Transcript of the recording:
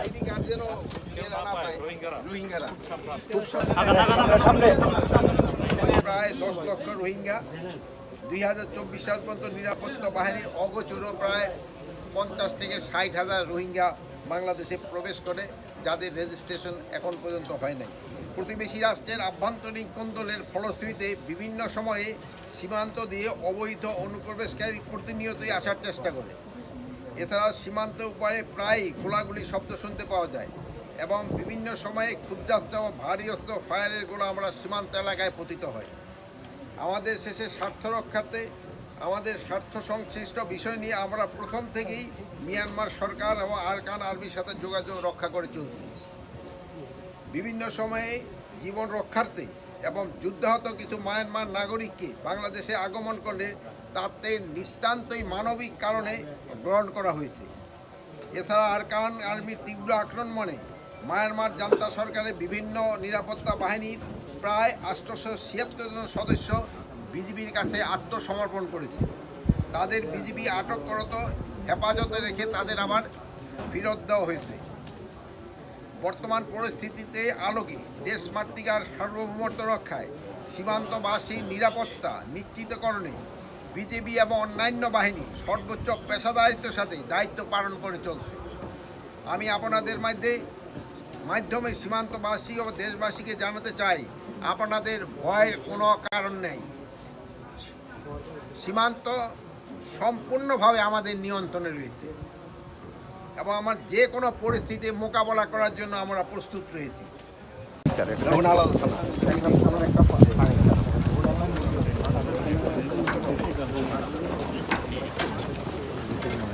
ID card যেন রোহিঙ্গারা প্রায় দশ লক্ষ রোহিঙ্গা দুই হাজার চব্বিশ সাল পর্যন্ত নিরাপত্তা বাহিনীর অগোচর প্রায় পঞ্চাশ থেকে ষাট হাজার রোহিঙ্গা বাংলাদেশে প্রবেশ করে যাদের রেজিস্ট্রেশন এখন পর্যন্ত হয় নাই প্রতিবেশী রাষ্ট্রের আভ্যন্তরীণ কোন্দলের ফলশ্রুতিতে বিভিন্ন সময়ে সীমান্ত দিয়ে অবৈধ অনুপ্রবেশকারী প্রতিনিয়তই আসার চেষ্টা করে। এছাড়া সীমান্ত উপরে প্রায় গোলাগুলি শব্দ শুনতে পাওয়া যায় এবং বিভিন্ন সময়ে ক্ষুদ্রাস্ত্র ও ভারী অস্ত্র ফায়ারের গোলা আমরা সীমান্ত এলাকায় পতিত হয় আমাদের শেষে স্বার্থ রক্ষার্থে, আমাদের স্বার্থ সংশ্লিষ্ট বিষয় নিয়ে আমরা প্রথম থেকেই মিয়ানমার সরকার এবং আরকান আর্মির সাথে যোগাযোগ রক্ষা করে চলছি। বিভিন্ন সময়ে জীবন রক্ষার্থে এবং যুদ্ধাহত কিছু মায়ানমার নাগরিককে বাংলাদেশে আগমন করলে তাতে নিতান্তই মানবিক কারণে গ্রহণ করা হয়েছে। এছাড়া আরকান আর্মির তীব্র আক্রমণে মায়ানমার জান্তা সরকারের বিভিন্ন নিরাপত্তা বাহিনীর প্রায় আটশোশো ছিয়াত্তর জন সদস্য বিজিবির কাছে আত্মসমর্পণ করেছে। তাদের বিজিবি আটক করত, হেফাজতে রেখে তাদের আবার ফেরত দেওয়া হয়েছে। বর্তমান পরিস্থিতিতে আলোকে দেশ মাতৃকার সার্বভৌমত্ব রক্ষায় সীমান্তবাসীর নিরাপত্তা নিশ্চিতকরণে বিজেপি এবং অন্যান্য বাহিনী সর্বোচ্চ পেশাদারিত্বের সাথে দায়িত্ব পালন করে চলছে। আমি আপনাদের মধ্যে মাধ্যমে সীমান্তবাসী ও দেশবাসীকে জানাতে চাই আপনাদের ভয়ের কোনো কারণ নেই। সীমান্ত সম্পূর্ণভাবে আমাদের নিয়ন্ত্রণে রয়েছে এবং আমার যে কোনো পরিস্থিতি মোকাবেলা করার জন্য আমরা প্রস্তুত রয়েছি।